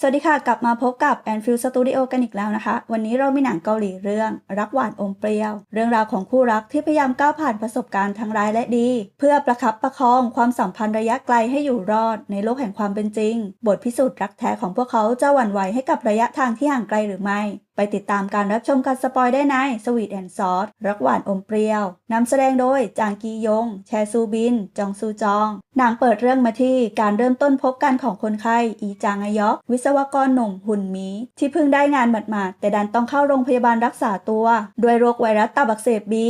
สวัสดีค่ะ กลับมาพบกับ a n f i e l Studio กันอีกแล้วนะคะ วันนี้เรามีหนังเกาหลีเรื่อง รักหวานอมเปรี้ยว เรื่องราวของคู่รักที่พยายามก้าวผ่านประสบการณ์ทั้งร้ายและดี เพื่อประคับประคองความสัมพันธ์ระยะไกลให้อยู่รอดในโลกแห่งความเป็นจริง บทพิสูจน์รักแท้ของพวกเขาจะหวั่นไหวให้กับระยะทางที่ห่างไกลหรือไม่ ไปติดตามการรับชมการสปอยได้ในสวีทแอนด์ซอสรักหวานอมเปรี้ยวนำแสดงโดยจางกียง แชซูบิน จองซูจองหนังเปิดเรื่องมาที่การเริ่มต้นพบกันของคนไข้อีจางอายอกวิศวกรหนุ่มหุ่นมี ที่เพิ่งได้งานหมาดๆแต่ดันต้องเข้าโรงพยาบาลรักษาตัว ด้วยโรคไวรัสตับอักเสบบี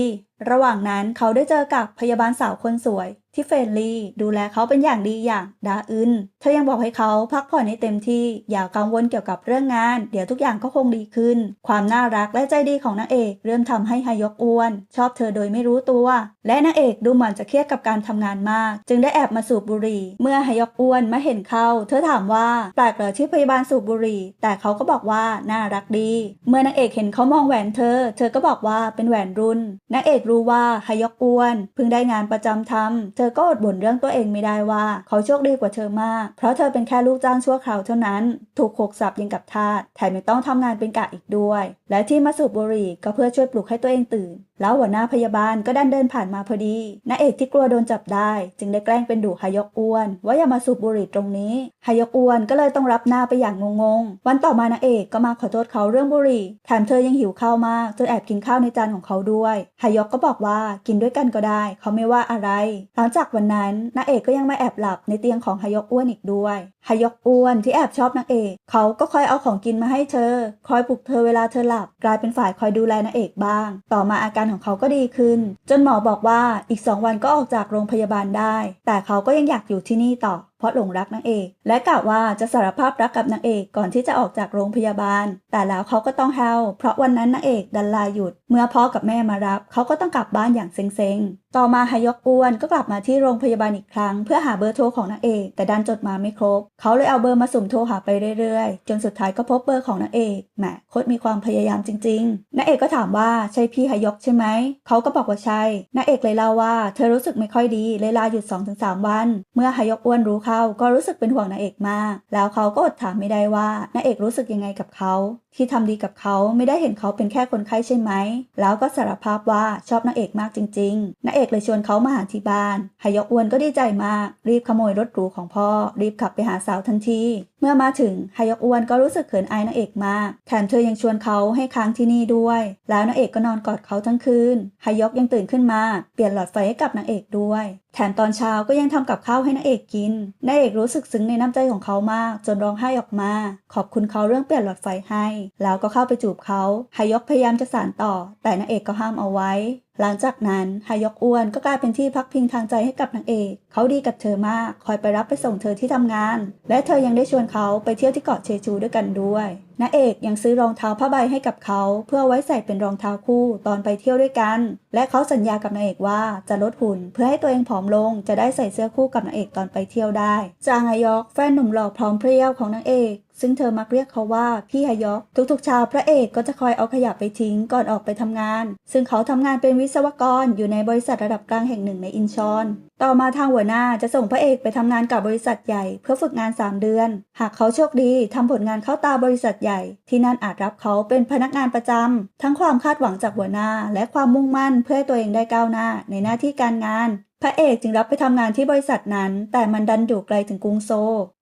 ระหว่างนั้นเขาได้เจอกับพยาบาลสาวคนสวย ที่เฟรนลี่ ดูแลเขาเป็นอย่างดีอย่างดาอึนเธอยังบอกให้เขาพักผ่อนให้เต็มที่อย่ากังวลเกี่ยวกับเรื่องงาน เดี๋ยวทุกอย่างก็คงดีขึ้น ความน่ารักและใจดีของนางเอกเริ่มทำให้ฮายกอ้วน ชอบเธอโดยไม่รู้ตัว และนางเอกดูเหมือนจะเครียดกับการทำงานมาก จึงได้แอบมาสูบบุหรี่ เมื่อฮายกอ้วนมาเห็นเขาเธอถามว่าแปลกเหรอที่พยาบาลสูบบุหรี่ แต่เขาก็บอกว่าน่ารักดี เมื่อนางเอกเห็นเขามองแหวนเธอ เธอก็บอกว่าเป็นแหวนรุ่นนางเอกรู้ว่าฮายกอ้วนเพิ่งได้งานประจำทำเธอก็อดบ่นเรื่องตัวเองไม่ได้ว่า เขาโชคดีกว่าเธอมาก เพราะเธอเป็นแค่ลูกจ้างชั่วคราวเท่านั้น ถูกโขกสับยังกับทาสแถมยังต้องทำงานเป็นกะอีกด้วย และที่มาสูบบุหรี่ก็เพื่อช่วยปลุกให้ตัวเองตื่นแล้วหัวหน้าพยาบาลก็ดันเดินผ่านมาพอดีนางเอกที่กลัวโดนจับได้ จึงได้แกล้งเป็นดุฮายกอ้วน ว่าอย่ามาสูบบุหรี่ตรงนี้ฮายกอ้วนก็เลยต้องรับหน้าไปอย่างงงๆ วันต่อมานางเอกก็มาขอโทษเขาเรื่องบุหรี่แถมเธอยังหิวข้าวมากจนแอบกินข้าวในจานของเขาด้วยฮายกก็บอกว่ากินด้วยกันก็ได้ เขาไม่ว่าอะไร หลังจากวันนั้นนางเอกก็ยังมาแอบหลับในเตียงของฮายกอ้วนอีกด้วยฮายกอ้วนที่แอบชอบนางเอกเขาก็คอยเอาของกินมาให้เธอ คอยปลุกเธอเวลาเธอหลับ กลายเป็นฝ่ายคอยดูแลนางเอกบ้าง ต่อมาอาการของเขาก็ดีขึ้น จนหมอบอกว่าอีกสองวันก็ออกจากโรงพยาบาลได้ แต่เขาก็ยังอยากอยู่ที่นี่ต่อ เพราะหลงรักนางเอก และกะว่าจะสารภาพรักกับนางเอกก่อนที่จะออกจากโรงพยาบาล แต่แล้วเขาก็ต้องแฮวเพราะวันนั้นนางเอกดันลาหยุด เมื่อพ่อกับแม่มารับ เขาก็ต้องกลับบ้านอย่างเซ็งๆ ต่อมาฮายกอ้วนก็กลับมาที่โรงพยาบาลอีกครั้ง เพื่อหาเบอร์โทรของนางเอกแต่ดันจดมาไม่ครบ เขาเลยเอาเบอร์มาสุ่มโทรหาไปเรื่อยๆ จนสุดท้ายก็พบเบอร์ของนางเอกแหมโคตรมีความพยายามจริงๆนางเอกก็ถามว่าใช่พี่ฮายกใช่ไหมเขาก็บอกว่าใช่นางเอกเลยเล่าว่าเธอรู้สึกไม่ค่อยดีเลยลาหยุด 2-3 วัน เมื่อฮายกอ้วนรู้เข้าก็รู้สึกเป็นห่วงนางเอกมาก แล้วเขาก็อดถามไม่ได้ว่านางเอกรู้สึกยังไงกับเขา ที่ทำดีกับเขาไม่ได้เห็นเขาเป็นแค่คนไข้ใช่ไหม แล้วก็สารภาพว่าชอบนางเอกมากจริงๆนางเอกเลยชวนเขามาหาที่บ้านฮายกอ้วนก็ดีใจมาก รีบขโมยรถหรูของพ่อ รีบขับไปหาสาวทันที เมื่อมาถึงฮายกอ้วนก็รู้สึกเขินอายนางเอกมาก แถมเธอยังชวนเขาให้ค้างที่นี่ด้วย แล้วนางเอกก็นอนกอดเขาทั้งคืนฮายกยังตื่นขึ้นมา เปลี่ยนหลอดไฟให้กับนางเอกด้วย แถมตอนเช้าก็ยังทำกับข้าวให้นางเอกกิน นางเอกรู้สึกซึ้งในน้ำใจของเขามาก จนร้องไห้ออกมา ขอบคุณเขาเรื่องเปลี่ยนหลอดไฟให้ แล้วก็เข้าไปจูบเขาฮายกพยายามจะสานต่อ แต่นางเอกก็ห้ามเอาไว้ หลังจากนั้นฮายกอ้วนก็กลายเป็นที่พักพิงทางใจให้กับนางเอก เขาดีกับเธอมาก คอยไปรับไปส่งเธอที่ทำงาน และเธอยังได้ชวนเขาไปเที่ยวที่เกาะเชจูด้วยกันด้วย นาเอกยังซื้อรองเท้าผ้าใบให้กับเขา เพื่อไว้ใส่เป็นรองเท้าคู่ตอนไปเที่ยวด้วยกัน และเขาสัญญากับนาเอกว่าจะลดหุ่น เพื่อให้ตัวเองผอมลง จะได้ใส่เสื้อคู่กับนางเอกตอนไปเที่ยวได้ จางฮยอกแฟนหนุ่มหล่อพร้อมเพรียวของนางเอก ซึ่งเธอมักเรียกเขาว่าพี่ฮยอกทุกๆเช้าพระเอกก็จะคอยเอาขยะไปทิ้งก่อนออกไปทำงาน ซึ่งเขาทำงานเป็นวิศวกรอยู่ในบริษัทระดับกลางแห่งหนึ่งในอินชอน ต่อมาทางหัวหน้าจะส่งพระเอกไปทำงานกับบริษัทใหญ่เพื่อฝึกงาน 3 เดือน หากเขาโชคดีทำผลงานเข้าตาบริษัทใหญ่ ที่นั่นอาจรับเขาเป็นพนักงานประจำทั้งความคาดหวังจากหัวหน้า และความมุ่งมั่นเพื่อให้ตัวเองได้ก้าวหน้า ในหน้าที่การงานพระเอกจึงรับไปทำงานที่บริษัทนั้น แต่มันดันอยู่ไกลถึงกรุงโซ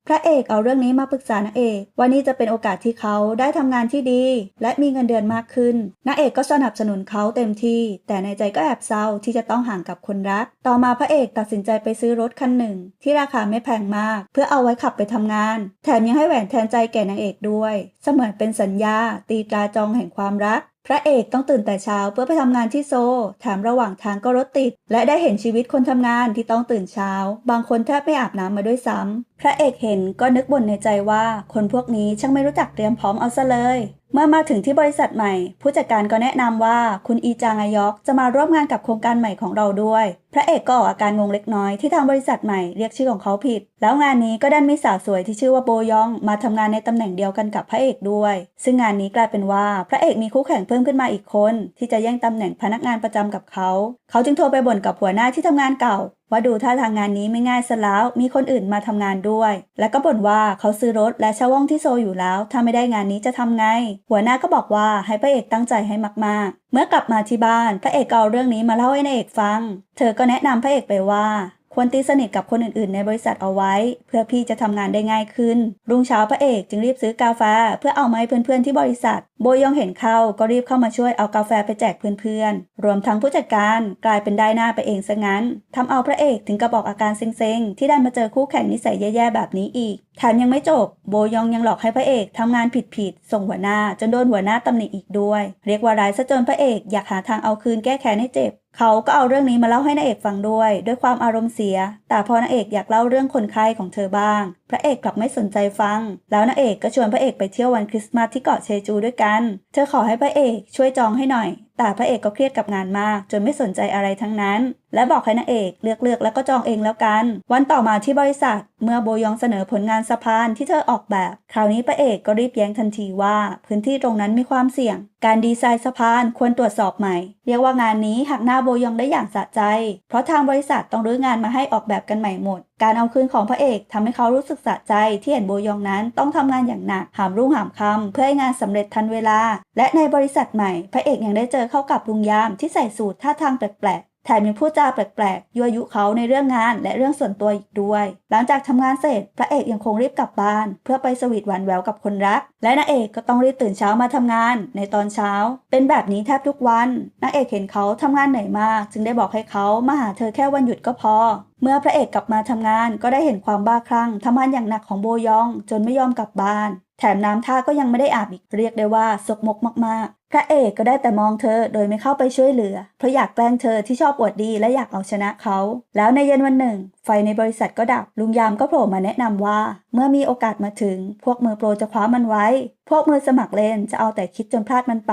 พระเอกเอาเรื่องนี้มาปรึกษานางเอกว่านี่จะเป็นโอกาสที่เขาได้ทำงานที่ดี และมีเงินเดือนมากขึ้นนางเอกก็สนับสนุนเขาเต็มที่ แต่ในใจก็แอบเศร้าที่จะต้องห่างกับคนรัก ต่อมาพระเอกตัดสินใจไปซื้อรถคันหนึ่ง ที่ราคาไม่แพงมาก เพื่อเอาไว้ขับไปทำงาน แถมยังให้แหวนแทนใจแก่นางเอกด้วย เสมือนเป็นสัญญา ตีตราจองแห่งความรัก พระเอกต้องตื่นแต่เช้าเพื่อไปทำงานที่โซแถมระหว่างทางก็รถติด และได้เห็นชีวิตคนทำงานที่ต้องตื่นเช้า บางคนแทบไม่อาบน้ำมาด้วยซ้ำ พระเอกเห็นก็นึกบ่นในใจว่า คนพวกนี้ช่างไม่รู้จักเตรียมพร้อมเอาซะเลย เมื่อมาถึงที่บริษัทใหม่ ผู้จัดการก็แนะนำว่าคุณอีจางอายอกจะมาร่วมงานกับโครงการใหม่ของเราด้วย พระเอกก็ออกอาการงงเล็กน้อยที่ทางบริษัทใหม่เรียกชื่อของเขาผิด แล้วงานนี้ก็ดันมีสาวสวยที่ชื่อว่าโบยอง มาทำงานในตำแหน่งเดียวกันกับพระเอกด้วย ซึ่งงานนี้กลายเป็นว่าพระเอกมีคู่แข่งเพิ่มขึ้นมาอีกคน ที่จะแย่งตำแหน่งพนักงานประจำกับเขา เขาจึงโทรไปบ่นกับหัวหน้าที่ทำงานเก่าว่าดูท่าทางงานนี้ไม่ง่ายซะแล้ว มีคนอื่นมาทำงานด้วย และก็บ่นว่าเขาซื้อรถและเช่าห้องที่โซอยู่แล้ว ถ้าไม่ได้งานนี้จะทำไง หัวหน้าก็บอกว่าให้พระเอกตั้งใจให้มากๆ เมื่อกลับมาที่บ้านพระเอกเอาเรื่องนี้มาเล่าให้นายเอกฟัง เธอก็แนะนำพระเอกไปว่า ควรตีสนิทกับคนอื่นๆ ในบริษัทเอาไว้ เพื่อพี่จะทำงานได้ง่ายขึ้น รุ่งเช้าพระเอกจึงรีบซื้อกาแฟเพื่อเอามาให้เพื่อนๆที่บริษัท โบยองเห็นเข้าก็รีบเข้ามาช่วยเอากาแฟไปแจกเพื่อนๆ รวมทั้งผู้จัดการกลายเป็นได้หน้าไปเองซะงั้นทำเอาพระเอกถึงกับบอกอาการเซ็งๆ ที่ไดันมาเจอคู่แข่งนิสัยแย่ๆแบบนี้อีกแถมยังไม่จบ โบยองยังหลอกให้พระเอกทำงานผิดๆส่งหัวหน้าจนโดนหัวหน้าตำหนิอีกด้วย เรียกว่าร้ายซะจนพระเอกอยากหาทางเอาคืนแก้แค้นให้เจ็บ เขาก็เอาเรื่องนี้มาเล่าให้นางเอกฟังด้วย ด้วยความอารมณ์เสีย แต่พอนางเอกอยากเล่าเรื่องคนไข้ของเธอบ้าง ระเอกกลับไม่สนใจฟัง แล้วนางเอกก็ชวนพระเอกไปเที่ยววันคริสต์มาสที่เกาะเชจูด้วยกัน เธอขอให้พระเอกช่วยจองให้หน่อย แต่พระเอกก็เครียดกับงานมาก จนไม่สนใจอะไรทั้งนั้น และบอกให้นางเอกเลือกเลือกแล้วก็จองเองแล้วกัน วันต่อมาที่บริษัท เมื่อโบยองเสนอผลงานสะพานที่เธอออกแบบ คราวนี้พระเอกก็รีบแย้งทันทีว่า พื้นที่ตรงนั้นมีความเสี่ยง การดีไซน์สะพานควรตรวจสอบใหม่ เรียกว่างานนี้หักหน้าโบยองได้อย่างสะใจ เพราะทางบริษัทต้องรื้องานมาให้ออกแบบกันใหม่หมด การเอาคืนของพระเอกทำให้เขารู้สึกสะใจที่เห็นโบยองนั้นต้องทำงานอย่างหนักหามรุ่งหามค่ำเพื่อให้งานสำเร็จทันเวลา และในบริษัทใหม่ พระเอกยังได้เจอเข้ากับลุงยามที่ใส่สูทท่าทางแปลก แถมยังพูดจาแปลกๆยั่วยุเขาในเรื่องงานและเรื่องส่วนตัวอีกด้วย หลังจากทำงานเสร็จ พระเอกยังคงรีบกลับบ้าน เพื่อไปสวีทหวานแหววกับคนรัก และนางเอกก็ต้องรีบตื่นเช้ามาทำงาน ในตอนเช้า เป็นแบบนี้แทบทุกวันนางเอกเห็นเขาทำงานเหนื่อยมาก จึงได้บอกให้เขามาหาเธอแค่วันหยุดก็พอเมื่อพระเอกกลับมาทำงานก็ได้เห็นความบ้าคลั่งทำงานอย่างหนักของโบยอง จนไม่ยอมกลับบ้าน แถมน้ำท่าก็ยังไม่ได้อาบอีกเรียกได้ว่าสกมกมาก พระเอกก็ได้แต่มองเธอโดยไม่เข้าไปช่วยเหลือ เพราะอยากแกล้งเธอที่ชอบอวดดีและอยากเอาชนะเขา แล้วในเย็นวันหนึ่ง ไฟในบริษัทก็ดับ ลุงยามก็โผล่มาแนะนำว่า เมื่อมีโอกาสมาถึง พวกมือโปรจะคว้ามันไว้ พวกมือสมัครเล่นจะเอาแต่คิดจนพลาดมันไป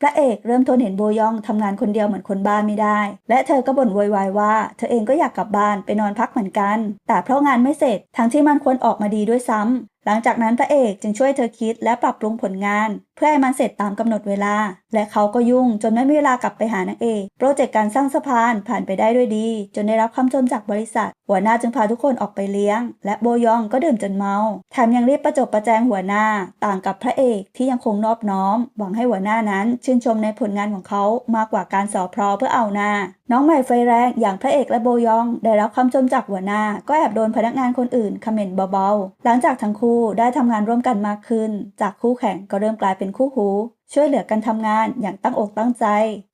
พระเอกเริ่มทนเห็นโบยองทำงานคนเดียวเหมือนคนบ้านไม่ได้ และเธอก็บ่นโวยวายว่า เธอเองก็อยากกลับบ้านไปนอนพักเหมือนกัน แต่เพราะงานไม่เสร็จ ทั้งที่มันควรออกมาดีด้วยซ้ำหลังจากนั้นพระเอกจึงช่วยเธอคิดและปรับปรุงผลงาน เพื่อให้มันเสร็จตามกำหนดเวลา และเขาก็ยุ่งจนไม่มีเวลากลับไปหานางเอก โปรเจกต์การสร้างสะพานผ่านไปได้ด้วยดี จนได้รับคำชมจากบริษัทหัวหน้าจึงพาทุกคนออกไปเลี้ยง และโบยองก็ดื่มจนเมา แถมยังรีบประจบประแจงหัวหน้า ต่างกับพระเอกที่ยังคงนอบน้อม หวังให้หัวหน้านั้น ชื่นชมในผลงานของเขามากกว่าการสอพรอเพื่อเอาหน้า น้องใหม่ไฟแรงอย่างพระเอกและโบยอง ได้รับคำชมจากหัวหน้า ก็แอบโดนพนักงานคนอื่นคอมเมนต์เบาๆ หลังจากทั้งคู่ได้ทำงานร่วมกันมากขึ้น จากคู่แข่งก็เริ่มกลายเป็นคู่หู ช่วยเหลือกันทำงานอย่างตั้งอกตั้งใจ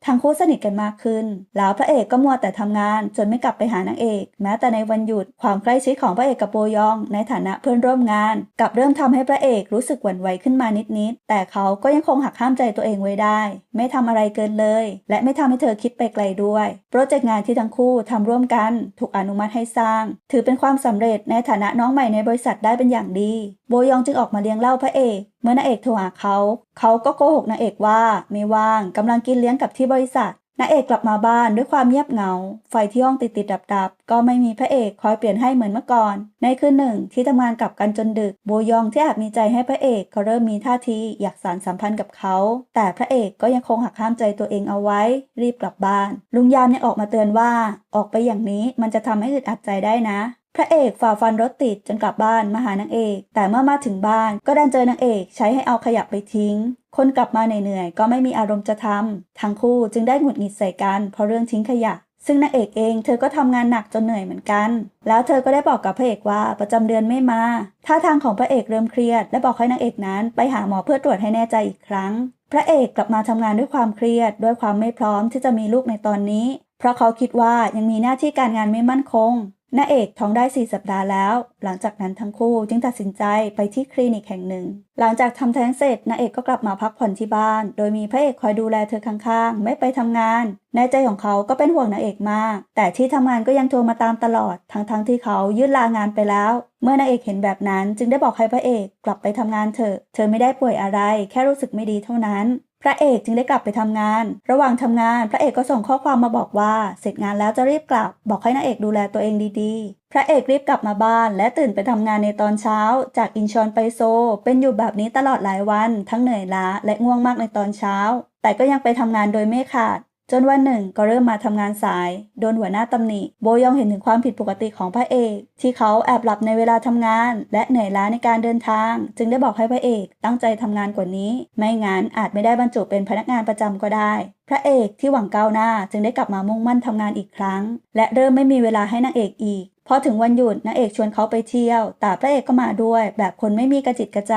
ทั้งคู่สนิทกันมากขึ้น แล้วพระเอกก็มัวแต่ทำงานจนไม่กลับไปหานางเอก แม้แต่ในวันหยุดความใกล้ชิดของพระเอกกับโบยอง ในฐานะเพื่อนร่วมงานกลับเริ่มทำให้พระเอกรู้สึกหวั่นไหวขึ้นมานิดๆแต่เขาก็ยังคงหักห้ามใจตัวเองไว้ได้ ไม่ทำอะไรเกินเลย และไม่ทำให้เธอคิดไปไกลด้วย โปรเจกต์งานที่ทั้งคู่ทำร่วมกันถูกอนุมัติให้สร้าง ถือเป็นความสำเร็จในฐานะน้องใหม่ในบริษัทได้เป็นอย่างดี โบยองจึงออกมาเลี้ยงเหล่าพระเอก มื่อนางเอกโทรหาเขา เขาก็โกหกนางเอกว่าไม่ว่างกำลังกินเลี้ยงกับที่บริษัทนางเอกกลับมาบ้านด้วยความเงียบเหงา ไฟที่ห้องติดติดดับดับก็ไม่มีพระเอกคอยเปลี่ยนให้เหมือนเมื่อก่อน ในคืนหนึ่งที่ทำงานกลับกันจนดึกโบยองที่อาจมีใจให้พระเอกก็เริ่มมีท่าทีอยากสานสัมพันธ์กับเขา แต่พระเอกก็ยังคงหักห้ามใจตัวเองเอาไว้ รีบกลับบ้าน ลุงยามยังออกมาเตือนว่า ออกไปอย่างนี้มันจะทำให้อึดอัดใจได้นะ พระเอกฝ่าฟันรถติดจนกลับบ้านมาหานางเอก แต่เมื่อมาถึงบ้านก็ดันเจอนางเอกใช้ให้เอาขยะไปทิ้ง คนกลับมาเหนื่อยๆก็ไม่มีอารมณ์จะทำทั้งคู่จึงได้หงุดหงิดใส่กันเพราะเรื่องทิ้งขยะ ซึ่งนางเอกเองเธอก็ทำงานหนักจนเหนื่อยเหมือนกัน แล้วเธอก็ได้บอกกับพระเอกว่าประจำเดือนไม่มาท่าทางของพระเอกเริ่มเครียด และบอกให้นางเอกนั้นไปหาหมอเพื่อตรวจให้แน่ใจอีกครั้ง พระเอกกลับมาทำงานด้วยความเครียด ด้วยความไม่พร้อมที่จะมีลูกในตอนนี้ เพราะเขาคิดว่ายังมีหน้าที่การงานไม่มั่นคง นาเอกท้องได้ 4 สัปดาห์แล้ว หลังจากนั้นทั้งคู่จึงตัดสินใจไปที่คลินิกแห่งหนึ่ง หลังจากทำแท้งเสร็จนาเอกก็กลับมาพักผ่อนที่บ้าน โดยมีพระเอกคอยดูแลเธอข้างๆ ไม่ไปทำงาน ในใจของเขาก็เป็นห่วงนาเอกมาก แต่ที่ทำงานก็ยังโทรมาตามตลอด ทั้งๆที่เขายื่นลางานไปแล้ว เมื่อนางเอกเห็นแบบนั้น จึงได้บอกให้พระเอกกลับไปทำงานเถอะ เธอไม่ได้ป่วยอะไร แค่รู้สึกไม่ดีเท่านั้น พระเอกจึงได้กลับไปทำงาน ระหว่างทำงาน พระเอกก็ส่งข้อความมาบอกว่า เสร็จงานแล้วจะรีบกลับ บอกให้นางเอกดูแลตัวเองดีๆ พระเอกรีบกลับมาบ้าน และตื่นไปทำงานในตอนเช้า จากอินชอนไปโซ เป็นอยู่แบบนี้ตลอดหลายวัน ทั้งเหนื่อยล้าและง่วงมากในตอนเช้า แต่ก็ยังไปทำงานโดยไม่ขาด จนวันหนึ่งก็เริ่มมาทำงานสาย โดนหัวหน้าตำหนิ โบยองเห็นถึงความผิดปกติของพระเอก ที่เขาแอบหลับในเวลาทำงาน และเหนื่อยล้าในการเดินทาง จึงได้บอกให้พระเอกตั้งใจทำงานกว่านี้ ไม่งั้นอาจไม่ได้บรรจุเป็นพนักงานประจำก็ได้ พระเอกที่หวังก้าวหน้าจึงได้กลับมามุ่งมั่นทำงานอีกครั้ง และเริ่มไม่มีเวลาให้นางเอกอีก พอถึงวันหยุดนางเอกชวนเขาไปเที่ยว แต่พระเอกก็มาด้วย แบบคนไม่มีกระจิตกระใจ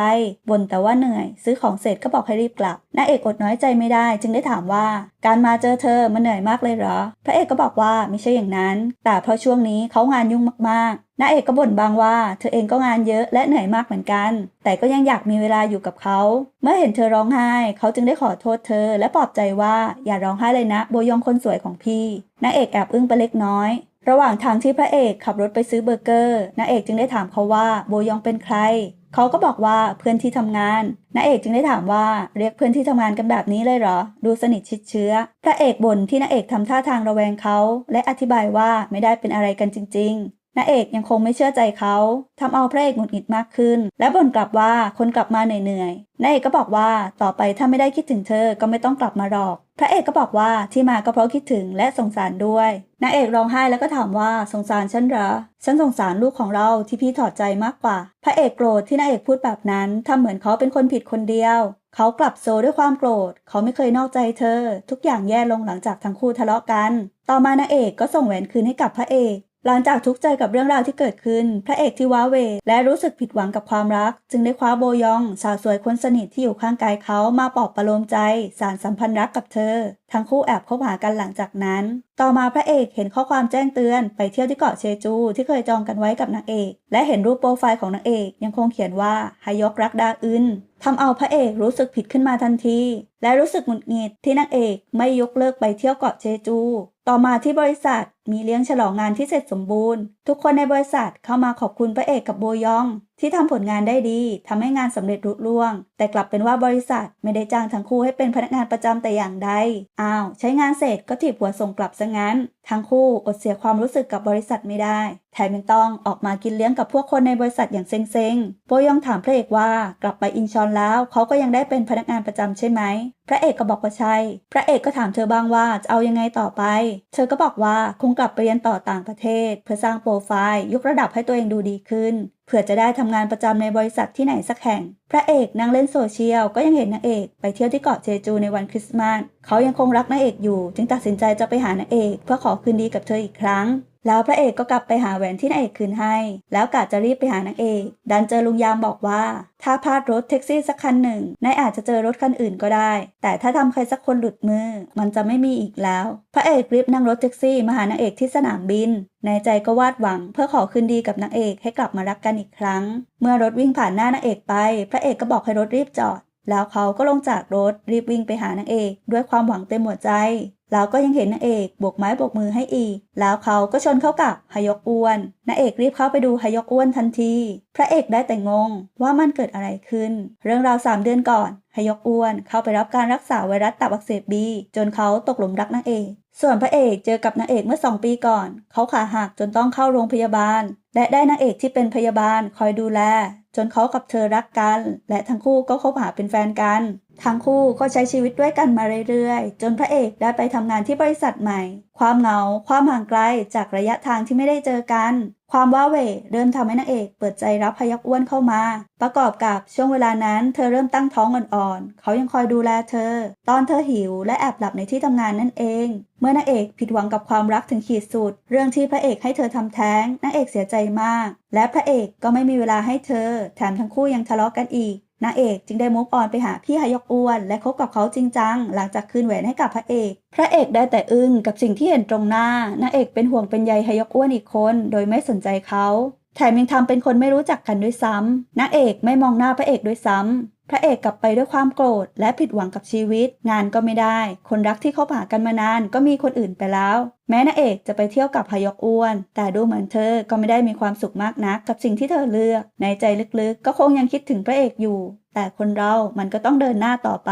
บ่นแต่ว่าเหนื่อย ซื้อของเสร็จก็บอกให้รีบกลับนางเอกอดน้อยใจไม่ได้ จึงได้ถามว่า การมาเจอเธอมันเหนื่อยมากเลยเหรอ พระเอกก็บอกว่าไม่ใช่อย่างนั้น แต่เพราะช่วงนี้เขางานยุ่งมากๆนางเอกก็บ่นบางว่า เธอเองก็งานเยอะและเหนื่อยมากเหมือนกัน แต่ก็ยังอยากมีเวลาอยู่กับเขา เมื่อเห็นเธอร้องไห้ เขาจึงได้ขอโทษเธอ และปลอบใจว่าอย่าร้องไห้เลยนะ โบยองคนสวยของพี่นางเอกแอบอึ้งไปเล็กน้อย ระหว่างทางที่พระเอกขับรถไปซื้อเบอร์เกอร์นางเอกจึงได้ถามเขาว่าโบยองเป็นใคร เขาก็บอกว่าเพื่อนที่ทำงานนางเอกจึงได้ถามว่าเรียกเพื่อนที่ทำงานกันแบบนี้เลยเหรอ ดูสนิทชิดเชื้อ พระเอกบ่นที่นางเอกทำท่าทางระแวงเขาและอธิบายว่าไม่ได้เป็นอะไรกันจริง ๆ นาเอกยังคงไม่เชื่อใจเขาทำเอาพระเอกหงุดหงิดมากขึ้น และบ่นกลับว่าคนกลับมาเหนื่อยๆนาเอกก็บอกว่าต่อไปถ้าไม่ได้คิดถึงเธอก็ไม่ต้องกลับมาหรอก พระเอกก็บอกว่าที่มาก็เพราะคิดถึงและสงสารด้วยนางเอกร้องไห้แล้วก็ถามว่าสงสารฉันเหรอ ฉันสงสารลูกของเราที่พี่ถอดใจมากกว่า พระเอกโกรธที่นางเอกพูดแบบนั้นทำเหมือนเขาเป็นคนผิดคนเดียว เขากลับโซด้วยความโกรธ เขาไม่เคยนอกใจเธอ ทุกอย่างแย่ลงหลังจากทั้งคู่ทะเลาะกัน ต่อมานางเอกก็ส่งแหวนคืนให้กับพระเอก หลังจากทุกข์ใจกับเรื่องราวที่เกิดขึ้น พระเอกที่ว้าเว และรู้สึกผิดหวังกับความรัก จึงได้คว้าโบยอง สาวสวยคนสนิทที่อยู่ข้างกายเขามาปลอบประโลมใจ สารสัมพันธ์รักกับเธอ ทั้งคู่แอบคบหากันหลังจากนั้น ต่อมาพระเอกเห็นข้อความแจ้งเตือน ไปเที่ยวที่เกาะเชจู ที่เคยจองกันไว้กับนางเอก และเห็นรูปโปรไฟล์ของนางเอก ยังคงเขียนว่าฮายกรักดาอึนทำเอาพระเอกรู้สึกผิดขึ้นมาทันที และรู้สึกหงุดหงิดที่นางเอกไม่ยกเลิกไปเที่ยวเกาะเชจู ต่อมาที่บริษัท มีเลี้ยงฉลองงานที่เสร็จสมบูรณ์ ทุกคนในบริษัทเข้ามาขอบคุณพระเอกกับโบยอง ที่ทำผลงานได้ดีทำให้งานสำเร็จรุล่วง แต่กลับเป็นว่าบริษัทไม่ได้จ้างทั้งคู่ให้เป็นพนักงานประจำแต่อย่างใดอ้าวใช้งานเสร็จก็ถีบหัวส่งกลับซะงั้น ทั้งคู่อดเสียความรู้สึกกับบริษัทไม่ได้ แถมยังต้องออกมากินเลี้ยงกับพวกคนในบริษัทอย่างเซ็งๆโบยองถามพระเอกว่ากลับไปอินชอนแล้วเขาก็ยังได้เป็นพนักงานประจำใช่ไหมพระเอกก็บอกว่าใช่ พระเอกก็ถามเธอบ้างว่าจะเอายังไงต่อไป เธอก็บอกว่าคงกลับไปเรียนต่อต่างประเทศ เพื่อสร้างโปรไฟล์ยกระดับให้ตัวเองดูดีขึ้น เผื่อจะได้ทำงานประจำในบริษัทที่ไหนสักแห่ง พระเอกนั่งเล่นโซเชียลก็ยังเห็นนางเอกไปเที่ยวที่เกาะเจจูในวันคริสต์มาสเขายังคงรักนางเอกอยู่ จึงตัดสินใจจะไปหานางเอก เพื่อขอคืนดีกับเธออีกครั้ง แล้วพระเอกก็กลับไปหาแหวนที่นางเอกคืนให้ แล้วกะจะรีบไปหานางเอก ดันเจอลุงยามบอกว่า ถ้าพลาดรถแท็กซี่สักคันหนึ่งนายอาจจะเจอรถคันอื่นก็ได้ แต่ถ้าทำใครสักคนหลุดมือ มันจะไม่มีอีกแล้ว พระเอกรีบนั่งรถแท็กซี่มาหานางเอกที่สนามบินในใจก็วาดหวังเพื่อขอคืนดีกับนางเอกให้กลับมารักกันอีกครั้ง เมื่อรถวิ่งผ่านหน้านางเอกไป พระเอกก็บอกให้รถรีบจอดแล้วเขาก็ลงจากรถรีบวิ่งไปหานางเอก ด้วยความหวังเต็มหัวใจ แล้วก็ยังเห็นนางเอกโบกไม้โบกมือให้อีก แล้วเขาก็ชนเข้ากับฮยกอ้วนนางเอกรีบเข้าไปดูฮยกอ้วนทันที พระเอกได้แต่งงว่ามันเกิดอะไรขึ้น เรื่องราวสามเดือนก่อนฮยกอ้วนเข้าไปรับการรักษาไวรัสตับอักเสบบีจนเขาตกหลุมรักนางเอก ส่วนพระเอกเจอกับนางเอกเมื่อสองปีก่อน เขาขาหักจนต้องเข้าโรงพยาบาล และได้นางเอกที่เป็นพยาบาลคอยดูแล จนเขากับเธอรักกัน และทั้งคู่ก็คบหาเป็นแฟนกัน ทั้งคู่ก็ใช้ชีวิตด้วยกันมาเรื่อยๆ จนพระเอกได้ไปทำงานที่บริษัทใหม่ ความเหงา ความห่างไกลจากระยะทางที่ไม่ได้เจอกัน ความว้าเหวเริ่มทำให้นางเอกเปิดใจรับพยักอ้วนเข้ามา ประกอบกับช่วงเวลานั้นเธอเริ่มตั้งท้องอ่อนๆ เขายังคอยดูแลเธอ ตอนเธอหิวและแอบหลับในที่ทำงานนั่นเอง เมื่อนางเอกผิดหวังกับความรักถึงขีดสุด เรื่องที่พระเอกให้เธอทำแท้งนางเอกเสียใจมาก และพระเอกก็ไม่มีเวลาให้เธอ แถมทั้งคู่ยังทะเลาะกันอีก นางเอกจึงได้มุกออนไปหาพี่ฮายกอ้วน และคบกับเขาจริงจัง หลังจากคืนแหวนให้กับพระเอก พระเอกได้แต่อึ้งกับสิ่งที่เห็นตรงหน้านางเอกเป็นห่วงเป็นใยฮายกอ้วนอีกคน โดยไม่สนใจเขา แถมยังทำเป็นคนไม่รู้จักกันด้วยซ้ำนางเอกไม่มองหน้าพระเอกด้วยซ้ำ พระเอกกลับไปด้วยความโกรธ และผิดหวังกับชีวิต งานก็ไม่ได้ คนรักที่เขาหากันมานานก็มีคนอื่นไปแล้ว แม้นางเอกจะไปเที่ยวกับพยกอ้วน แต่ดูเหมือนเธอก็ไม่ได้มีความสุขมากนักกับสิ่งที่เธอเลือก ในใจลึกๆ ก็คงยังคิดถึงพระเอกอยู่ แต่คนเรา มันก็ต้องเดินหน้าต่อไป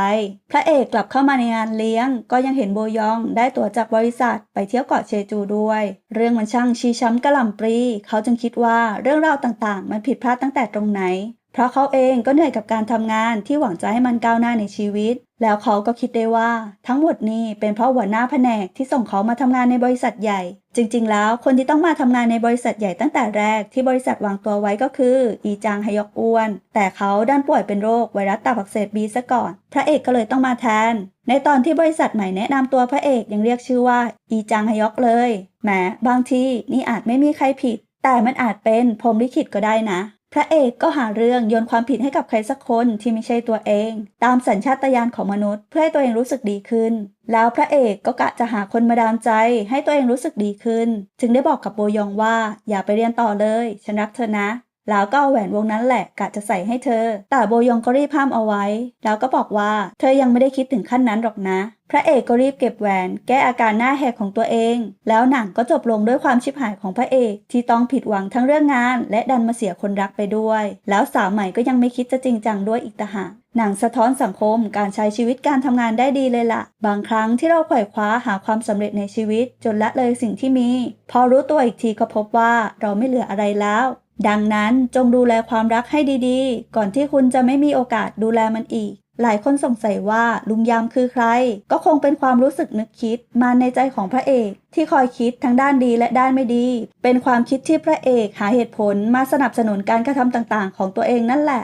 พระเอกกลับเข้ามาในงานเลี้ยง ก็ยังเห็นโบยองได้ตั๋วจากบริษัท ไปเที่ยวเกาะเชจูด้วย เรื่องมันช่างชีช้ำกระหล่ำปรี เขาจึงคิดว่าเรื่องราวต่างๆ มันผิดพลาดตั้งแต่ตรงไหน เพราะเขาเองก็เหนื่อยกับการทำงานที่หวังจะให้มันก้าวหน้าในชีวิต แล้วเขาก็คิดได้ว่า ทั้งหมดนี้เป็นเพราะหัวหน้าแผนกที่ส่งเขามาทำงานในบริษัทใหญ่ จริง ๆ แล้วคนที่ต้องมาทำงานในบริษัทใหญ่ตั้งแต่แรกที่บริษัทวางตัวไว้ก็คือ อีจางฮยอกอ้วน แต่เขาดันป่วยเป็นโรคไวรัสตับอักเสบบีซะก่อน พระเอกก็เลยต้องมาแทน ในตอนที่บริษัทใหม่แนะนำตัวพระเอกยังเรียกชื่อว่า อีจางฮยอกเลยแหมบางทีนี่อาจไม่มีใครผิด แต่มันอาจเป็นพรหมลิขิตก็ได้นะ พระเอกก็หาเรื่องโยนความผิดให้กับใครสักคนที่ไม่ใช่ตัวเอง ตามสัญชาตญาณของมนุษย์ เพื่อให้ตัวเองรู้สึกดีขึ้น แล้วพระเอกก็กะจะหาคนมาดามใจ ให้ตัวเองรู้สึกดีขึ้น จึงได้บอกกับโบยองว่า อย่าไปเรียนต่อเลย ฉันรักเธอนะ แล้วก็เอาแหวนวงนั้นแหละกะจะใส่ให้เธอ แต่โบยองก็รีบห้ามเอาไว้ แล้วก็บอกว่าเธอยังไม่ได้คิดถึงขั้นนั้นหรอกนะ พระเอกก็รีบเก็บแหวน แก้อาการหน้าแหกของตัวเอง แล้วหนังก็จบลงด้วยความชิบหายของพระเอก ที่ต้องผิดหวังทั้งเรื่องงาน และดันมาเสียคนรักไปด้วย แล้วสาวใหม่ก็ยังไม่คิดจะจริงจังด้วยอีกต่างหากหนังสะท้อนสังคมการใช้ชีวิตการทำงานได้ดีเลยล่ะ บางครั้งที่เราไขว่คว้าหาความสำเร็จในชีวิต จนละเลยสิ่งที่มี พอรู้ตัวอีกทีก็พบว่าเราไม่เหลืออะไรแล้ว ดังนั้นจงดูแลความรักให้ดีๆ ก่อนที่คุณจะไม่มีโอกาสดูแลมันอีก หลายคนสงสัยว่าลุงยามคือใคร ก็คงเป็นความรู้สึกนึกคิดมาในใจของพระเอก ที่คอยคิดทั้งด้านดีและด้านไม่ดี เป็นความคิดที่พระเอกหาเหตุผลมาสนับสนุนการกระทำต่างๆ ของตัวเองนั่นแหละ